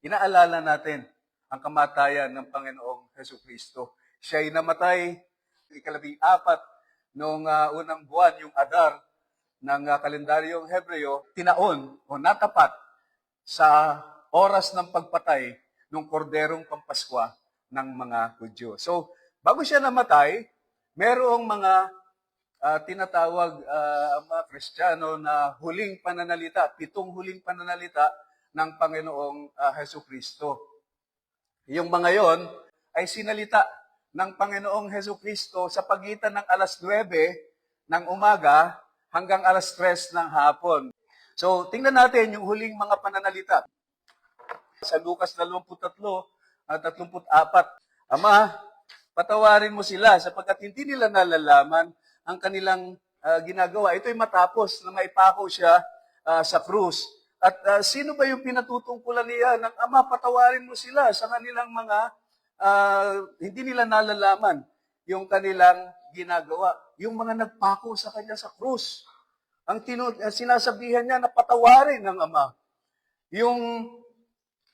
inaalala natin ang kamatayan ng Panginoong Heso Kristo. Siya ay namatay ikalabing apat noong ah, unang buwan, yung Adar ng ah, kalendaryong Hebreo, tinaon o natapat sa oras ng pagpatay ng korderong pampaskwa ng mga Hudyo. So, bago siya namatay, merong mga ah, tinatawag ang mga Kristiyano na huling pananalita, pitong huling pananalita ng Panginoong ah, Heso Kristo. Yung mga yon ay sinalita ng Panginoong Heso Kristo sa pagitan ng alas 9 ng umaga hanggang alas 3 ng hapon. So, tingnan natin yung huling mga pananalita. Sa Lucas 23 at 34, Ama, patawarin mo sila sapagkat hindi nila nalalaman ang kanilang ah, ginagawa. Ito'y matapos na maipako siya ah, sa krus. At ah, sino ba yung pinatutungkulan niya ng Ama, patawarin mo sila sa kanilang mga ah, hindi nila nalalaman yung kanilang ginagawa. Yung mga nagpako sa kanya sa krus. Ang tinu- ah, sinasabihan niya na patawarin ng Ama. Yung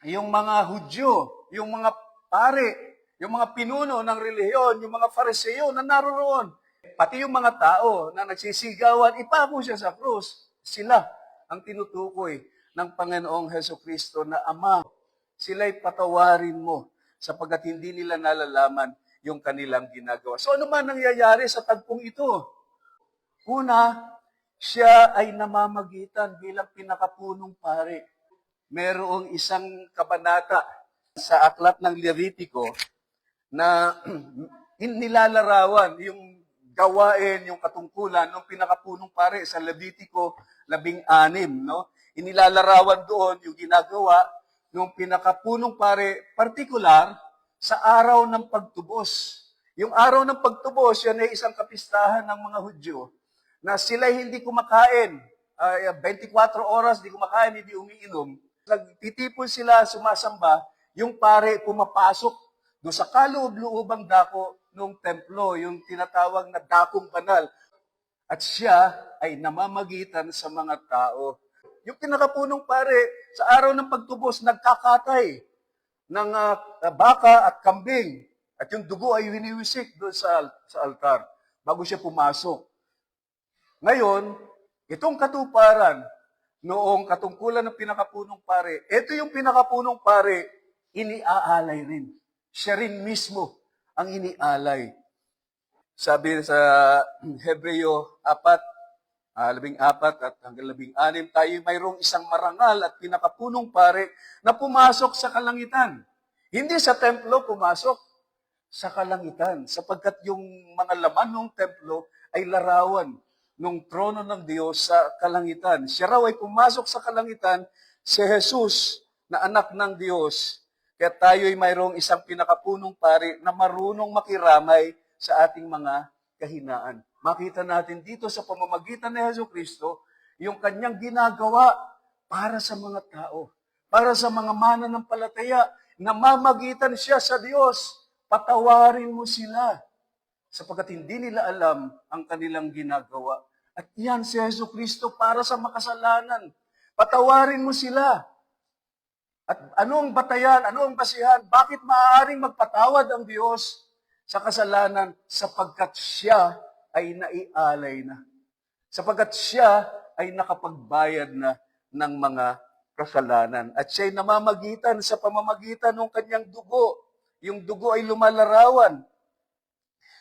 yung mga Hudyo, yung mga pare, yung mga pinuno ng relihiyon, yung mga fariseo na naroon, pati yung mga tao na nagsisigawan, ipako siya sa krus. Sila ang tinutukoy ng Panginoong Heso Kristo na Ama, sila'y patawarin mo sapagkat hindi nila nalalaman yung kanilang ginagawa. So ano man nangyayari sa tagpong ito? Una, siya ay namamagitan bilang pinakapunong pare merong isang kabanata sa aklat ng Levitico na nilalarawan yung gawain, yung katungkulan ng pinakapunong pare sa Levitico 16, no? Inilalarawan doon yung ginagawa ng pinakapunong pare, partikular sa araw ng pagtubos. Yung araw ng pagtubos, yan ay isang kapistahan ng mga Hudyo na sila hindi kumakain. Ah, 24 oras di kumakain, hindi umiinom. Nagtitipon sila, sumasamba, yung pare pumapasok doon sa kaloob-loobang dako ng templo, yung tinatawag na dakong banal. At siya ay namamagitan sa mga tao. Yung pinakapunong pare, sa araw ng pagtubos, nagkakatay ng ah, baka at kambing. At yung dugo ay winiwisik doon sa, sa altar bago siya pumasok. Ngayon, itong katuparan, noong katungkulan ng pinakapunong pare, ito yung pinakapunong pare, iniaalay rin. Siya rin mismo ang inialay. Sabi sa Hebreo 4, ah, labing apat at hanggang labing anim, tayo mayroong isang marangal at pinakapunong pare na pumasok sa kalangitan. Hindi sa templo pumasok, sa kalangitan. Sapagkat yung mga laman ng templo ay larawan ng trono ng Diyos sa kalangitan. Siya raw ay pumasok sa kalangitan, si Jesus na anak ng Diyos. Kaya tayo'y mayroong isang pinakapunong pari na marunong makiramay sa ating mga kahinaan. Makita natin dito sa pamamagitan ni Yesu Kristo yung kanyang ginagawa para sa mga tao, para sa mga mananampalataya, namamagitan siya sa Diyos. Patawarin mo sila sapagkat hindi nila alam ang kanilang ginagawa. At yan si Yesu Kristo para sa makasalanan. Patawarin mo sila. At ano ang batayan, ano ang basihan, bakit maaaring magpatawad ang Diyos sa kasalanan? Sapagkat siya ay naialay na. Sapagkat siya ay nakapagbayad na ng mga kasalanan. At siya ay namamagitan sa pamamagitan ng kanyang dugo. Yung dugo ay lumalarawan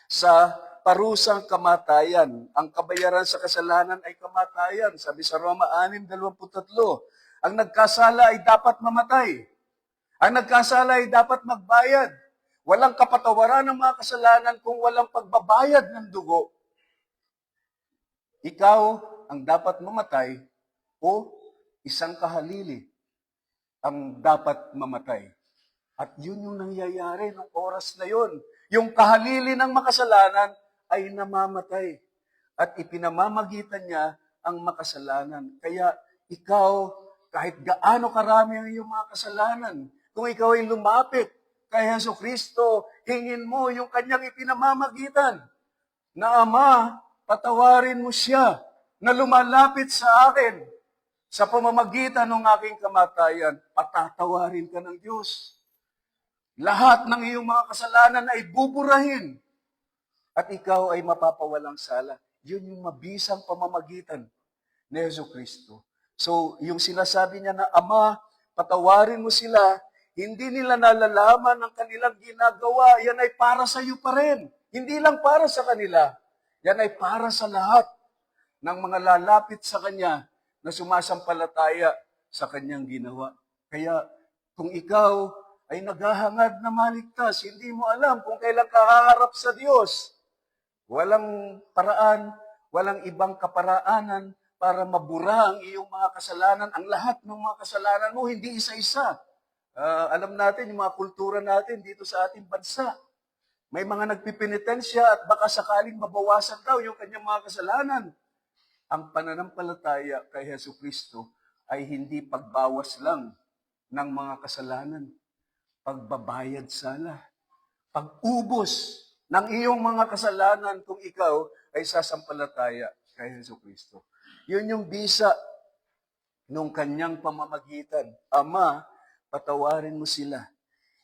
sa parusang kamatayan. Ang kabayaran sa kasalanan ay kamatayan. Sabi sa Roma 6.23, ang nagkasala ay dapat mamatay. Ang nagkasala ay dapat magbayad. Walang kapatawaran ng mga kasalanan kung walang pagbabayad ng dugo. Ikaw ang dapat mamatay o isang kahalili ang dapat mamatay. At yun yung nangyayari nung oras na yun. Yung kahalili ng makasalanan ay namamatay. At ipinamamagitan niya ang makasalanan. Kaya ikaw, kahit gaano karami ang iyong mga kasalanan, kung ikaw ay lumapit kay Yeso Kristo, hingin mo yung kanyang ipinamamagitan na Ama, patawarin mo siya na lumalapit sa akin Sa pamamagitan ng aking kamatayan, patatawarin ka ng Diyos. Lahat ng iyong mga kasalanan ay buburahin. At ikaw ay mapapawalang sala. Yun yung mabisang pamamagitan ni Yesu Kristo. So, yung sinasabi niya na, Ama, patawarin mo sila, hindi nila nalalaman ang kanilang ginagawa. Yan ay para sa iyo pa rin. Hindi lang para sa kanila. Yan ay para sa lahat ng mga lalapit sa Kanya na sumasampalataya sa Kanyang ginawa. Kaya kung ikaw ay naghahangad na maligtas, hindi mo alam kung kailan ka haharap sa Diyos. Walang paraan, walang ibang kaparaanan para mabura ang iyong mga kasalanan. Ang lahat ng mga kasalanan mo, hindi isa-isa. Ah, alam natin, yung mga kultura natin dito sa ating bansa, may mga nagpipinitensya at baka sakaling mabawasan daw yung kanyang mga kasalanan. Ang pananampalataya kay Heso Kristo ay hindi pagbawas lang ng mga kasalanan, pagbabayad sala, pag-ubos ng iyong mga kasalanan kung ikaw ay sasampalataya kay Heso Kristo. Yun yung bisa nung kanyang pamamagitan. Ama, patawarin mo sila.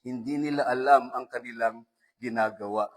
Hindi nila alam ang kanilang ginagawa.